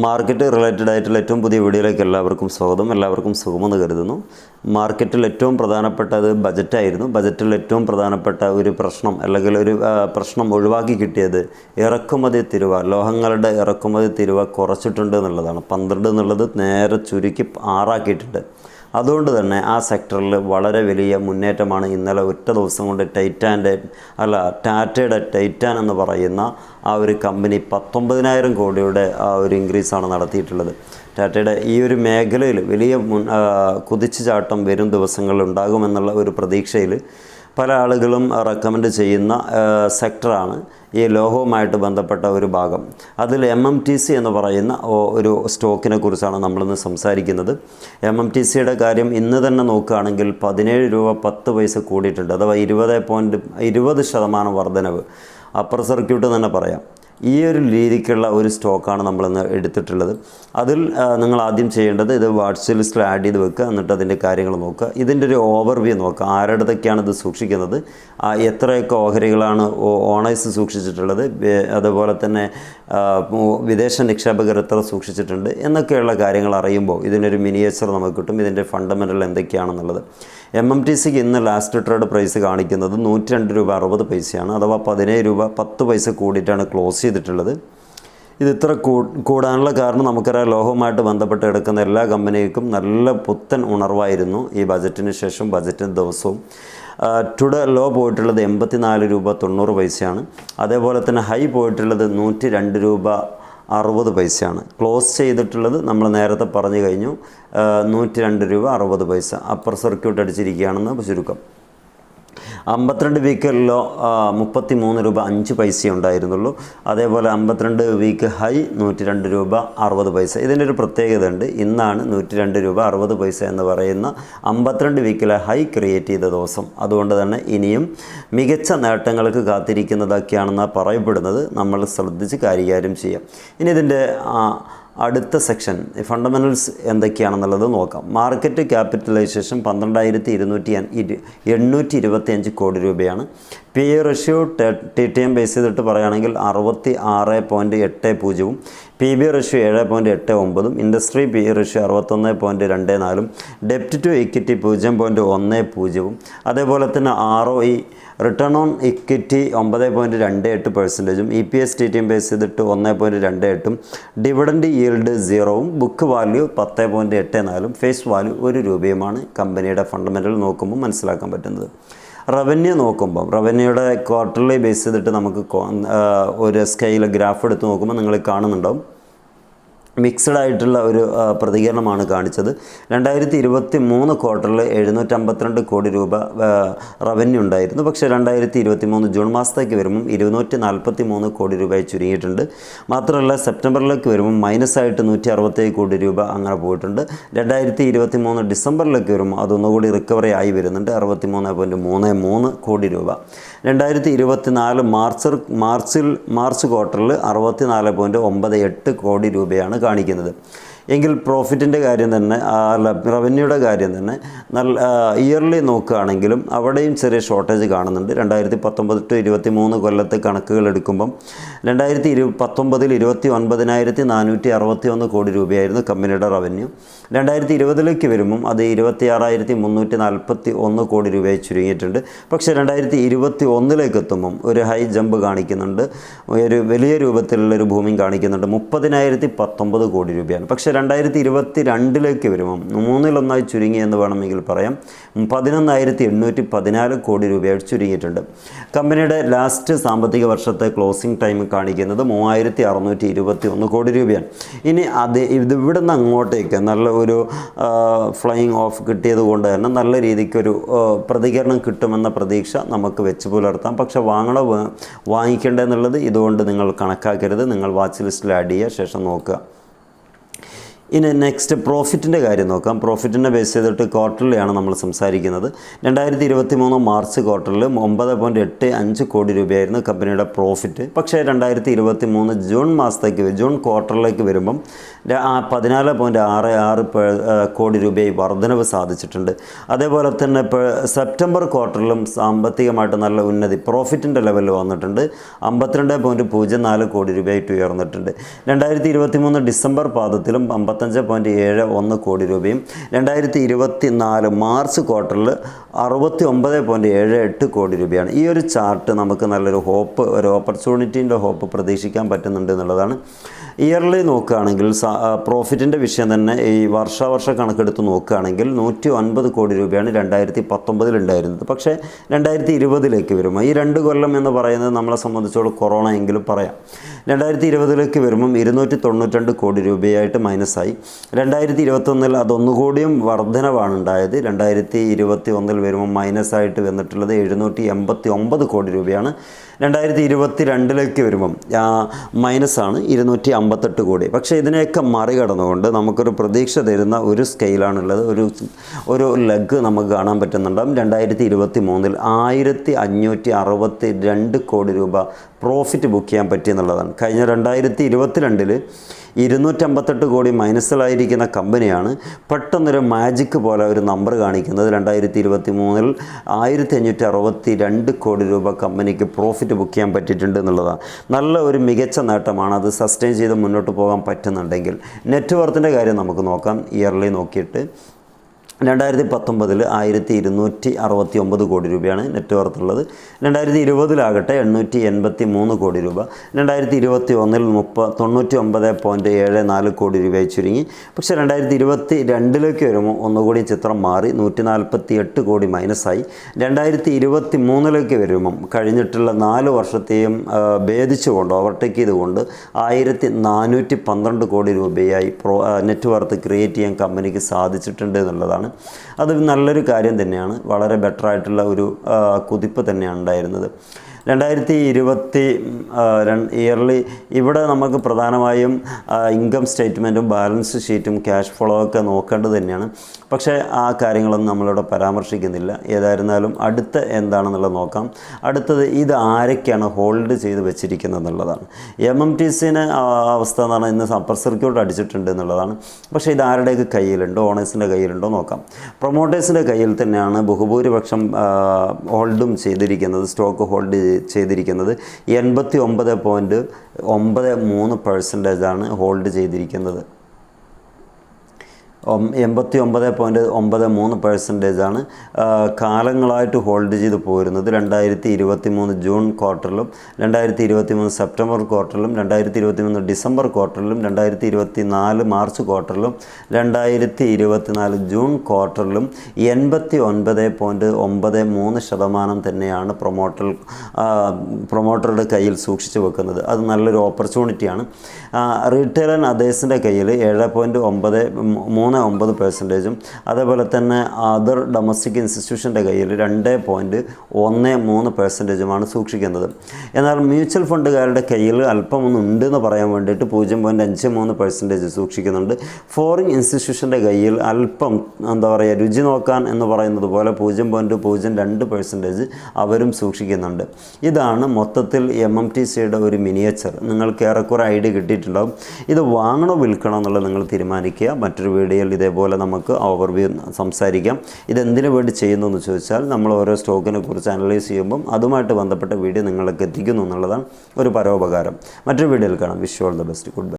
Market related ആയിട്ടുള്ള ഏറ്റവും പുതിയ വീഡിയോയിലേക്ക് എല്ലാവർക്കും സ്വാഗതം. എല്ലാവർക്കും സുഖമെന്ന് കരുതുന്നു. മാർക്കറ്റിൽ ഏറ്റവും പ്രധാനപ്പെട്ടത് ബജറ്റായിരുന്നു ബജറ്റിൽ ഏറ്റവും പ്രധാനപ്പെട്ട ഒരു പ്രശ്നം അല്ലെങ്കിൽ ഒരു പ്രശ്നം ഒഴിവാക്കി കിട്ടിയത് ഇറക്കുമതി തിരുവ ലോഹങ്ങളുടെ ഇറക്കുമതി തിരുവ കുറച്ചിട്ടുണ്ട് എന്നുള്ളതാണ്. പന്ത്രണ്ട് എന്നുള്ളത് നേരെ ചുരുക്കി ആറാക്കിയിട്ടുണ്ട്. അതുകൊണ്ട് തന്നെ ആ സെക്ടറിൽ വളരെ വലിയ മുന്നേറ്റമാണ് ഇന്നലെ ഒറ്റ ദിവസം കൊണ്ട് ടൈറ്റാന്റെ അല്ല ടാറ്റയുടെ ടൈറ്റാൻ എന്ന് പറയുന്ന ആ ഒരു കമ്പനി പത്തൊമ്പതിനായിരം കോടിയുടെ ആ ഒരു ഇൻക്രീസാണ് നടത്തിയിട്ടുള്ളത്. ടാറ്റയുടെ ഈ ഒരു മേഖലയിൽ വലിയ മുൻ കുതിച്ചുചാട്ടം വരും ദിവസങ്ങളിൽ ഉണ്ടാകുമെന്നുള്ള ഒരു പ്രതീക്ഷയിൽ പല ആളുകളും റെക്കമെൻഡ് ചെയ്യുന്ന സെക്ടറാണ് ഈ ലോഹവുമായിട്ട് ബന്ധപ്പെട്ട ഒരു ഭാഗം. അതിൽ എം എം ടി സി എന്ന് പറയുന്ന ഒരു സ്റ്റോക്കിനെ കുറിച്ചാണ് നമ്മളിന്ന് സംസാരിക്കുന്നത്. എം എം ടി സിയുടെ കാര്യം ഇന്ന് തന്നെ നോക്കുകയാണെങ്കിൽ പതിനേഴ് രൂപ പത്ത് പൈസ കൂടിയിട്ടുണ്ട്. അഥവാ ഇരുപത് പോയിന്റ് ഇരുപത് ശതമാനം വർധനവ്. അപ്പർ സർക്യൂട്ട് തന്നെ പറയാം. ഈ ഒരു രീതിക്കുള്ള ഒരു സ്റ്റോക്കാണ് നമ്മളിന്ന് എടുത്തിട്ടുള്ളത്. അതിൽ നിങ്ങൾ ആദ്യം ചെയ്യേണ്ടത് ഇത് വാട്സ് ലിസ്റ്റിൽ ആഡ് ചെയ്ത് വെക്കുക എന്നിട്ട് അതിന്റെ കാര്യങ്ങൾ നോക്കുക. ഇതിന്റെ ഒരു ഓവർവ്യൂ നോക്കുക. ആരുടേതൊക്കെയാണ് ഇത് സൂക്ഷിക്കുന്നത്? എത്രയൊക്കെ ഓഹരികളാണ് ഓണേഴ്സ് സൂക്ഷിച്ചിട്ടുള്ളത്? അതുപോലെ തന്നെ വിദേശ നിക്ഷേപകർ എത്ര സൂക്ഷിച്ചിട്ടുണ്ട്? എന്നൊക്കെയുള്ള കാര്യങ്ങൾ അറിയുമ്പോൾ ഇതിനൊരു മിനിയേച്ചർ നമുക്ക് കിട്ടും. ഇതിന്റെ ഫണ്ടമെന്റൽ എന്തൊക്കെയാണെന്നുള്ളത്. എം എം ടി സിക്ക് ഇന്ന് ലാസ്റ്റ് ട്രേഡ് പ്രൈസ് കാണിക്കുന്നത് നൂറ്റി രണ്ട് രൂപ അറുപത് പൈസയാണ് അഥവാ പതിനേഴ് രൂപ പത്ത് പൈസ കൂടിയിട്ടാണ് ക്ലോസ് ചെയ്തിട്ടുള്ളത്. ഇത് ഇത്ര കൂടാനുള്ള കാരണം നമുക്കറിയാം ലോഹവുമായിട്ട് ബന്ധപ്പെട്ട് കിടക്കുന്ന എല്ലാ കമ്പനികൾക്കും നല്ല പുത്തൻ ഉണർവായിരുന്നു ഈ ബജറ്റിന് ശേഷം ബജറ്റിന് ദിവസവും. ടുഡേ ലോ പോയിട്ടുള്ളത് എൺപത്തിനാല് രൂപ തൊണ്ണൂറ് പൈസയാണ്. അതേപോലെ തന്നെ ഹൈ പോയിട്ടുള്ളത് നൂറ്റി രണ്ട് രൂപ അറുപത് പൈസയാണ്. ക്ലോസ് ചെയ്തിട്ടുള്ളത് നമ്മൾ നേരത്തെ പറഞ്ഞു കഴിഞ്ഞു. നൂറ്റി രണ്ട് രൂപ അറുപത് പൈസ. അപ്പർ സർക്യൂട്ട് അടിച്ചിരിക്കുകയാണെന്ന് ചുരുക്കം. അമ്പത്തിരണ്ട് വീക്കിലോ മുപ്പത്തി മൂന്ന് രൂപ അഞ്ച് പൈസ ഉണ്ടായിരുന്നുള്ളൂ. അതേപോലെ അമ്പത്തിരണ്ട് വീക്ക് ഹൈ നൂറ്റി രണ്ട് രൂപ അറുപത് പൈസ. ഇതിന്റെ ഒരു പ്രത്യേകത ഉണ്ട് ഇന്നാണ് നൂറ്റി രണ്ട് രൂപ അറുപത് പൈസ എന്ന് പറയുന്ന അമ്പത്തിരണ്ട് വീക്കിലെ ഹൈ ക്രിയേറ്റ് ചെയ്ത ദിവസം. അതുകൊണ്ട് തന്നെ ഇനിയും മികച്ച നേട്ടങ്ങൾക്ക് കാത്തിരിക്കുന്നതൊക്കെയാണെന്ന് പറയപ്പെടുന്നത്. നമ്മൾ ശ്രദ്ധിച്ച് കൈകാര്യം ചെയ്യാം. ഇനി ഇതിന്റെ അടുത്ത സെക്ഷൻ ഫണ്ടമെന്റൽസ് എന്തൊക്കെയാണെന്നുള്ളത് നോക്കാം. മാർക്കറ്റ് ക്യാപിറ്റലൈസേഷൻ പന്ത്രണ്ടായിരത്തി ഇരുന്നൂറ്റി എണ്ണൂറ്റി ഇരുപത്തിയഞ്ച് കോടി രൂപയാണ്. P E ratio T T M base ചെയ്തിട്ട് പറയുകയാണെങ്കിൽ അറുപത്തി ആറ് പോയിന്റ് എട്ട് പൂജ്യവും പി ബി റഷ്യോ ഏഴ് പോയിന്റ് എട്ട് ഒമ്പതും ഇൻഡസ്ട്രി പി ഇ റഷ്യോ അറുപത്തൊന്ന് പോയിന്റ് രണ്ട് നാലും ഡെപ്റ്റ് ടു ഇക്വിറ്റി പൂജ്യം പോയിന്റ് ഒന്ന് പൂജ്യവും അതേപോലെ തന്നെ R O E return on equity ഒമ്പത് പോയിന്റ് രണ്ട് എട്ട് പെർസെന്റേജും E P S T T M base ചെയ്തിട്ട് ഒന്ന് പോയിന്റ് രണ്ട് എട്ടും ഡിവിഡൻഡ് ഈൽഡ് സീറോവും ബുക്ക് വാല്യൂ പത്ത് പോയിന്റ് എട്ട് നാലും ഫേസ് വാല്യൂ ഒരു രൂപയുമാണ് കമ്പനിയുടെ ഫണ്ടമെന്റൽ നോക്കുമ്പോൾ മനസ്സിലാക്കാൻ പറ്റുന്നത്. റവന്യൂ നോക്കുമ്പം റവന്യൂയുടെ ക്വാർട്ടർലി ബേസ് ചെയ്തിട്ട് നമുക്ക് ഒരു സ്കെയിൽ ഗ്രാഫ് എടുത്ത് നോക്കുമ്പോൾ നിങ്ങൾ കാണുന്നുണ്ടാവും. മിക്സഡ് ആയിട്ടുള്ള ഒരു പ്രതികരണമാണ് കാണിച്ചത്. രണ്ടായിരത്തി ഇരുപത്തി മൂന്ന് ക്വാർട്ടറിൽ എഴുന്നൂറ്റമ്പത്തിരണ്ട് കോടി രൂപ റവന്യൂ ഉണ്ടായിരുന്നു. പക്ഷേ രണ്ടായിരത്തി ഇരുപത്തി മൂന്ന് ജൂൺ മാസത്തേക്ക് വരുമ്പം ഇരുന്നൂറ്റി നാൽപ്പത്തി മൂന്ന് കോടി രൂപയായി ചുരുങ്ങിയിട്ടുണ്ട്. മാത്രമല്ല സെപ്റ്റംബറിലേക്ക് വരുമ്പം മൈനസ് ആയിട്ട് നൂറ്റി അറുപത്തേഴ് കോടി രൂപ അങ്ങനെ പോയിട്ടുണ്ട്. രണ്ടായിരത്തി ഇരുപത്തി മൂന്ന് ഡിസംബറിലേക്ക് വരുമ്പോൾ അതൊന്നുകൂടി റിക്കവറി ആയി വരുന്നുണ്ട്. അറുപത്തി മൂന്ന് പോയിന്റ് മൂന്ന് മൂന്ന് കോടി രൂപ. രണ്ടായിരത്തി ഇരുപത്തി നാല് മാർച്ച് മാർച്ചിൽ മാർച്ച് ക്വാർട്ടറിൽ അറുപത്തി നാല് പോയിന്റ് ഒമ്പത് എട്ട് കോടി രൂപയാണ് കാണിക്കുന്നത്. എങ്കിൽ പ്രോഫിറ്റിന്റെ കാര്യം തന്നെ അല്ല റവന്യൂയുടെ കാര്യം തന്നെ നല്ല ഇയർലി നോക്കുകയാണെങ്കിലും അവിടെയും ചെറിയ ഷോർട്ടേജ് കാണുന്നുണ്ട്. രണ്ടായിരത്തി പത്തൊമ്പത് ടു ഇരുപത്തി മൂന്ന് കൊല്ലത്തെ കണക്കുകൾ എടുക്കുമ്പം രണ്ടായിരത്തി ഇരു പത്തൊമ്പതിൽ ഇരുപത്തി ഒൻപതിനായിരത്തി നാനൂറ്റി അറുപത്തി ഒന്ന് കോടി രൂപയായിരുന്നു കമ്പനിയുടെ റവന്യൂ രണ്ടായിരത്തി ഇരുപതിലേക്ക് വരുമ്പം അത് ഇരുപത്തി ആറായിരത്തി മുന്നൂറ്റി നാൽപ്പത്തി ഒന്ന് കോടി രൂപയായി ചുരുങ്ങിയിട്ടുണ്ട്. പക്ഷേ രണ്ടായിരത്തി ഇരുപത്തി ഒന്നിലേക്ക് എത്തുമ്പം ഒരു ഹൈ ജമ്പ് കാണിക്കുന്നുണ്ട്. ഒരു വലിയ രൂപത്തിലുള്ള ഒരു ഭൂമി കാണിക്കുന്നുണ്ട്. മുപ്പതിനായിരത്തി പത്തൊമ്പത് കോടി രൂപയാണ്. പക്ഷേ രണ്ടായിരത്തി ഇരുപത്തി രണ്ടിലേക്ക് വരുമ്പം മൂന്നിലൊന്നായി ചുരുങ്ങി എന്ന് വേണമെങ്കിൽ പറയാം. പതിനൊന്നായിരത്തി എണ്ണൂറ്റി പതിനാല് കോടി രൂപയായിട്ട് ചുരുങ്ങിയിട്ടുണ്ട്. കമ്പനിയുടെ ലാസ്റ്റ് സാമ്പത്തിക വർഷത്തെ ക്ലോസിംഗ് ടൈം കാണിക്കുന്നത് മൂവായിരത്തി അറുന്നൂറ്റി ഇരുപത്തി ഒന്ന് കോടി രൂപയാണ്. ഇനി അത് ഇവിടുന്ന് അങ്ങോട്ടേക്ക് നല്ല ഒരു ഫ്ലൈയിങ് ഓഫ് കിട്ടിയത് കൊണ്ട് തന്നെ നല്ല രീതിക്കൊരു പ്രതികരണം കിട്ടുമെന്ന പ്രതീക്ഷ നമുക്ക് വെച്ച് പുലർത്താം. പക്ഷെ വാങ്ങണോ വാങ്ങിക്കേണ്ടതെന്നുള്ളത് ഇതുകൊണ്ട് നിങ്ങൾ കണക്കാക്കരുത്. നിങ്ങൾ വാച്ച് ലിസ്റ്റിൽ ആഡ് ചെയ്യുക ശേഷം നോക്കുക. ഇനി നെക്സ്റ്റ് പ്രോഫിറ്റിന്റെ കാര്യം നോക്കാം. പ്രോഫിറ്റിനെ ബേസ് ചെയ്തിട്ട് ക്വാർട്ടറിലാണ് നമ്മൾ സംസാരിക്കുന്നത്. രണ്ടായിരത്തി ഇരുപത്തി മൂന്ന് മാർച്ച് ക്വാർട്ടറിൽ ഒമ്പത് പോയിന്റ് എട്ട് അഞ്ച് കോടി രൂപയായിരുന്നു കമ്പനിയുടെ പ്രോഫിറ്റ് പക്ഷേ രണ്ടായിരത്തി ഇരുപത്തി മൂന്ന് ജൂൺ മാസത്തേക്ക് ജൂൺ ക്വാർട്ടറിലേക്ക് വരുമ്പം പതിനാല് പോയിന്റ് ആറ് ആറ് കോടി രൂപയായി വർധനവ് സാധിച്ചിട്ടുണ്ട്. അതേപോലെ തന്നെ ഇപ്പോൾ സെപ്റ്റംബർ ക്വാർട്ടറിലും സാമ്പത്തികമായിട്ട് നല്ല ഉന്നതി പ്രോഫിറ്റിന്റെ ലെവലിൽ വന്നിട്ടുണ്ട്. അമ്പത്തിരണ്ട് പോയിന്റ് പൂജ്യം നാല് കോടി രൂപയായിട്ട് ഉയർന്നിട്ടുണ്ട്. രണ്ടായിരത്തി ഇരുപത്തി മൂന്ന് ഡിസംബർ പാദത്തിലും അമ്പത്തഞ്ച് പോയിന്റ് ഏഴ് ഒന്ന് കോടി രൂപയും രണ്ടായിരത്തി ഇരുപത്തി നാല് മാർച്ച് ക്വാർട്ടറിൽ അറുപത്തി ഒമ്പത് പോയിന്റ് ഏഴ് എട്ട് കോടി രൂപയാണ്. ഈ ഒരു ചാർട്ട് നമുക്ക് നല്ലൊരു ഹോപ്പ് ഒരു ഓപ്പർച്യൂണിറ്റീന്റെ ഹോപ്പ് പ്രതീക്ഷിക്കാൻ പറ്റുന്നുണ്ട് എന്നുള്ളതാണ്. ഇയർലി നോക്കുകയാണെങ്കിൽ പ്രോഫിറ്റിന്റെ വിഷയം തന്നെ ഈ വർഷാവർഷ കണക്കെടുത്ത് നോക്കുകയാണെങ്കിൽ നൂറ്റി ഒൻപത് കോടി രൂപയാണ് രണ്ടായിരത്തി പത്തൊമ്പതിൽ ഉണ്ടായിരുന്നത്. പക്ഷേ രണ്ടായിരത്തി ഇരുപതിലേക്ക് വരുമ്പോൾ ഈ രണ്ട് കൊല്ലം എന്ന് പറയുന്നത് നമ്മളെ സംബന്ധിച്ചോളം കൊറോണ എങ്കിലും പറയാം. രണ്ടായിരത്തി ഇരുപതിലേക്ക് വരുമ്പം ഇരുന്നൂറ്റി തൊണ്ണൂറ്റിരണ്ട് കോടി രൂപയായിട്ട് മൈനസായി. രണ്ടായിരത്തി ഇരുപത്തൊന്നിൽ അതൊന്നുകൂടിയും വർധനവാണ് ഉണ്ടായത് രണ്ടായിരത്തി ഇരുപത്തി ഒന്നിൽ വരുമ്പോൾ മൈനസായിട്ട് വന്നിട്ടുള്ളത് എഴുന്നൂറ്റി എൺപത്തി ഒമ്പത് കോടി രൂപയാണ്. രണ്ടായിരത്തി ഇരുപത്തി രണ്ടിലേക്ക് വരുമ്പം മൈനസാണ് ഇരുന്നൂറ്റി അമ്പത്തെട്ട് കോടി. പക്ഷേ ഇതിനെയൊക്കെ മറികടന്നുകൊണ്ട് നമുക്കൊരു പ്രതീക്ഷ തരുന്ന ഒരു സ്കെയിലാണുള്ളത്. ഒരു ഒരു ലഗ് നമുക്ക് കാണാൻ പറ്റുന്നുണ്ടാകും രണ്ടായിരത്തി ഇരുപത്തി മൂന്നിൽ ആയിരത്തി അഞ്ഞൂറ്റി അറുപത്തി രണ്ട് കോടി രൂപ പ്രോഫിറ്റ് ബുക്ക് ചെയ്യാൻ പറ്റി എന്നുള്ളതാണ് കഴിഞ്ഞ രണ്ടായിരത്തി ഇരുപത്തിരണ്ടിൽ ഇരുന്നൂറ്റമ്പത്തെട്ട് കോടി മൈനസിലായിരിക്കുന്ന കമ്പനിയാണ് പെട്ടെന്നൊരു മാജിക്ക് പോലെ ഒരു നമ്പർ കാണിക്കുന്നത്. രണ്ടായിരത്തി ഇരുപത്തി മൂന്നിൽ ആയിരത്തി അഞ്ഞൂറ്റി അറുപത്തി രണ്ട് കോടി രൂപ കമ്പനിക്ക് പ്രോഫിറ്റ് ബുക്ക് ചെയ്യാൻ പറ്റിയിട്ടുണ്ട് എന്നുള്ളതാണ്. നല്ല ഒരു മികച്ച നേട്ടമാണ്. അത് സസ്റ്റെയിൻ ചെയ്ത് മുന്നോട്ട് പോകാൻ പറ്റുന്നുണ്ടെങ്കിൽ. നെറ്റ്വർത്തിന്റെ കാര്യം നമുക്ക് നോക്കാം. ഇയർലി നോക്കിയിട്ട് രണ്ടായിരത്തി പത്തൊമ്പതിൽ ആയിരത്തി ഇരുന്നൂറ്റി അറുപത്തി ഒമ്പത് കോടി രൂപയാണ് നെറ്റ് വർത്തുള്ളത്. രണ്ടായിരത്തി ഇരുപതിലാകട്ടെ എണ്ണൂറ്റി എൺപത്തി മൂന്ന് കോടി രൂപ. രണ്ടായിരത്തി ഇരുപത്തി ഒന്നിൽ മുപ്പ തൊണ്ണൂറ്റി ഒമ്പത് പോയിന്റ് ഏഴ് നാല് കോടി രൂപയായി ചുരുങ്ങി. പക്ഷേ രണ്ടായിരത്തി ഇരുപത്തി രണ്ടിലേക്ക് വരുമ്പോൾ ഒന്നുകൂടി ചിത്രം മാറി നൂറ്റി നാൽപ്പത്തി എട്ട് കോടി മൈനസായി. രണ്ടായിരത്തി ഇരുപത്തി മൂന്നിലേക്ക് വരുമ്പം കഴിഞ്ഞിട്ടുള്ള നാല് വർഷത്തെയും ഭേദിച്ചുകൊണ്ട് ഓവർടേക്ക് ചെയ്തുകൊണ്ട് ആയിരത്തി നാനൂറ്റി പന്ത്രണ്ട് കോടി രൂപയായി പ്രോ നെറ്റ് വർത്ത് ക്രിയേറ്റ് ചെയ്യാൻ കമ്പനിക്ക് സാധിച്ചിട്ടുണ്ട് എന്നുള്ളതാണ് അത് നല്ലൊരു കാര്യം തന്നെയാണ്. വളരെ ബെറ്ററായിട്ടുള്ള ഒരു കുതിപ്പ് തന്നെയാണ് ഉണ്ടായിരുന്നത്. രണ്ടായിരത്തി ഇരുപത്തി ഇയർലി ഇവിടെ നമുക്ക് പ്രധാനമായും ഇൻകം സ്റ്റേറ്റ്മെന്റും ബാലൻസ് ഷീറ്റും ക്യാഷ് ഫ്ലോ ഒക്കെ നോക്കേണ്ടത് തന്നെയാണ്. പക്ഷേ ആ കാര്യങ്ങളൊന്നും നമ്മളിവിടെ പരാമർശിക്കുന്നില്ല. ഏതായിരുന്നാലും അടുത്ത എന്താണെന്നുള്ളത് നോക്കാം. അടുത്തത് ഇത് ആരൊക്കെയാണ് ഹോൾഡ് ചെയ്ത് വെച്ചിരിക്കുന്നത് എന്നുള്ളതാണ് എം എം ടി സിന് അവസ്ഥ എന്ന് പറഞ്ഞാൽ ഇന്ന് അപ്പർ സർക്യൂട്ട് അടിച്ചിട്ടുണ്ട് എന്നുള്ളതാണ്. പക്ഷേ ഇത് ആരുടെയൊക്കെ കയ്യിലുണ്ടോ? ഓണേഴ്സിന്റെ കയ്യിലുണ്ടോ നോക്കാം. പ്രൊമോട്ടേഴ്സിന്റെ കയ്യിൽ തന്നെയാണ് ബഹുഭൂരിപക്ഷം ഹോൾഡും ചെയ്തിരിക്കുന്നത്. സ്റ്റോക്ക് ഹോൾഡ് ചെയ്തിരിക്കുന്നത്. എൺപത്തി ഒമ്പത് പോയിന്റ് ഒമ്പത് മൂന്ന് പെർസെന്റേജാണ് ഹോൾഡ് ചെയ്തിരിക്കുന്നത്. എൺപത്തി ഒമ്പത് പോയിന്റ് ഒമ്പത് മൂന്ന് പെർസെന്റേജാണ് കാലങ്ങളായിട്ട് ഹോൾഡ് ചെയ്ത് പോരുന്നത് രണ്ടായിരത്തി ഇരുപത്തി മൂന്ന് ജൂൺ ക്വാർട്ടറിലും രണ്ടായിരത്തി ഇരുപത്തി മൂന്ന് സെപ്റ്റംബർ ക്വാർട്ടറിലും രണ്ടായിരത്തി ഇരുപത്തി മൂന്ന് ഡിസംബർ ക്വാർട്ടറിലും രണ്ടായിരത്തി ഇരുപത്തി നാല് മാർച്ച് ക്വാർട്ടറിലും രണ്ടായിരത്തി ഇരുപത്തി നാല് ജൂൺ ക്വാർട്ടറിലും എൺപത്തി ഒൻപത് പോയിന്റ് ഒമ്പത് മൂന്ന് ശതമാനം തന്നെയാണ് പ്രൊമോട്ടർ പ്രൊമോട്ടറുടെ കയ്യിൽ സൂക്ഷിച്ചു വെക്കുന്നത്. അത് നല്ലൊരു ഓപ്പർച്യൂണിറ്റിയാണ് റീറ്റെയിൽ ആൻഡ് അതേഴ്സിന്റെ കയ്യിൽ ഏഴ് പോയിന്റ് ഒമ്പത് മൂന്ന് ഒമ്പത് പെർസെന്റേജും അതേപോലെ തന്നെ അതർ ഡൊമസ്റ്റിക് ഇൻസ്റ്റിറ്റ്യൂഷന്റെ കയ്യിൽ രണ്ട് പോയിന്റ് ഒന്ന് മൂന്ന് പെർസെന്റേജുമാണ് സൂക്ഷിക്കുന്നത്. എന്നാൽ മ്യൂച്വൽ ഫണ്ടുകാരുടെ കയ്യിൽ അല്പം ഒന്ന് ഉണ്ട് എന്ന് പറയാൻ വേണ്ടിയിട്ട് പൂജ്യം പോയിന്റ് അഞ്ച് മൂന്ന് പെർസെന്റേജ് സൂക്ഷിക്കുന്നുണ്ട്. ഫോറിൻ ഇൻസ്റ്റിറ്റ്യൂഷന്റെ കയ്യിൽ അല്പം എന്താ പറയുക രുചി നോക്കാൻ എന്ന് പറയുന്നത് പോലെ പൂജ്യം പോയിന്റ് പൂജ്യം രണ്ട് പെർസെന്റേജ് അവരും സൂക്ഷിക്കുന്നുണ്ട്. ഇതാണ് മൊത്തത്തിൽ എം എം ടി സിയുടെ ഒരു മിനിയേച്ചർ നിങ്ങൾക്ക് ഏറെക്കുറെ ഐഡിയ കിട്ടിയിട്ടുണ്ടാവും. ഇത് വാങ്ങണോ വിൽക്കണോ എന്നുള്ളത് നിങ്ങൾ തീരുമാനിക്കുക. മറ്റൊരു വീഡിയോയിൽ ഇതേപോലെ നമുക്ക് ഓവർവ്യൂ സംസാരിക്കാം. ഇതെന്തിനു വേണ്ടി ചെയ്യുന്നു എന്ന് ചോദിച്ചാൽ നമ്മൾ ഓരോ സ്റ്റോക്കിനെ കുറിച്ച് അനലൈസ് ചെയ്യുമ്പം അതുമായിട്ട് ബന്ധപ്പെട്ട വീഡിയോ നിങ്ങൾക്ക് എത്തിക്കുന്നു എന്നുള്ളതാണ് ഒരു പരോപകാരം. മറ്റൊരു വീഡിയോയിൽ കാണാം. Wish all the best good bye